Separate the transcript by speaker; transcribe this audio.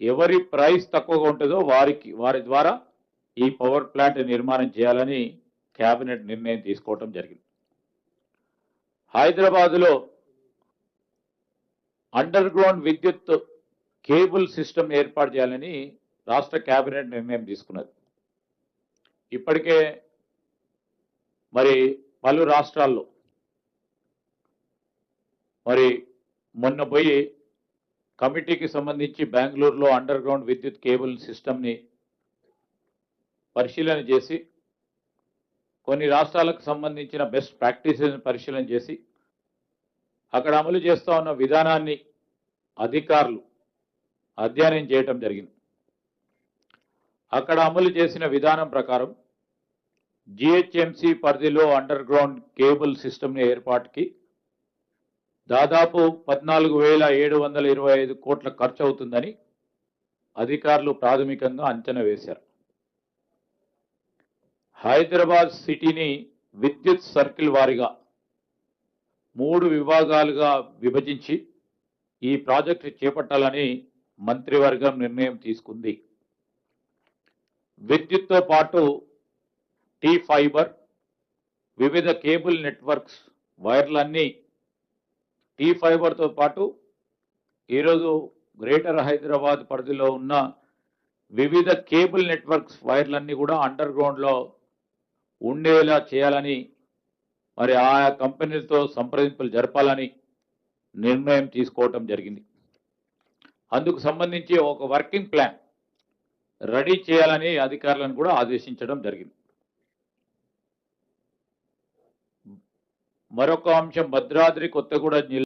Speaker 1: ఎవరి ప్రైస్ తక్కువగా ఉంటుందో వారికి వారి ద్వారా ఈ పవర్ ప్లాంట్ నిర్మాణం చేయాలని కేబినెట్ నిర్ణయం తీసుకోవటం జరిగింది. హైదరాబాదులో అండర్ గ్రౌండ్ విద్యుత్ కేబుల్ సిస్టమ్ ఏర్పాటు చేయాలని రాష్ట్ర కేబినెట్ నిర్ణయం తీసుకున్నది. ఇప్పటికే మరి పలు రాష్ట్రాల్లో మరి మొన్న పోయి కమిటీకి సంబంధించి బెంగళూరులో అండర్ గ్రౌండ్ విద్యుత్ కేబుల్ సిస్టమ్ని పరిశీలన చేసి కొన్ని రాష్ట్రాలకు సంబంధించిన బెస్ట్ ప్రాక్టీసెస్ని పరిశీలన చేసి అక్కడ అమలు చేస్తూ ఉన్న విధానాన్ని అధికారులు అధ్యయనం చేయటం జరిగింది. అక్కడ అమలు చేసిన విధానం ప్రకారం జిహెచ్ఎంసి పరిధిలో అండర్ గ్రౌండ్ కేబుల్ సిస్టమ్ని ఏర్పాటుకి దాదాపు పద్నాలుగు వేల ఏడు వందల ఇరవై ఐదు కోట్ల ఖర్చు అవుతుందని అధికారులు ప్రాథమికంగా అంచనా వేశారు. హైదరాబాద్ సిటీని విద్యుత్ సర్కిల్ వారిగా మూడు విభాగాలుగా విభజించి ఈ ప్రాజెక్టు చేపట్టాలని మంత్రివర్గం నిర్ణయం తీసుకుంది. విద్యుత్తో పాటు టీ ఫైబర్ వివిధ కేబుల్ నెట్వర్క్స్ వైర్లన్నీ టీ ఫైబర్తో పాటు ఈరోజు గ్రేటర్ హైదరాబాద్ పరిధిలో ఉన్న వివిధ కేబుల్ నెట్వర్క్స్ వైర్లన్నీ కూడా అండర్ గ్రౌండ్లో ఉండేలా చేయాలని మరి ఆయా కంపెనీలతో సంప్రదింపులు జరపాలని నిర్ణయం తీసుకోవటం జరిగింది. అందుకు సంబంధించి ఒక వర్కింగ్ ప్లాన్ రెడీ చేయాలని అధికారులను కూడా ఆదేశించడం జరిగింది. మరొక అంశం భద్రాద్రి కొత్తగూడ జిల్లా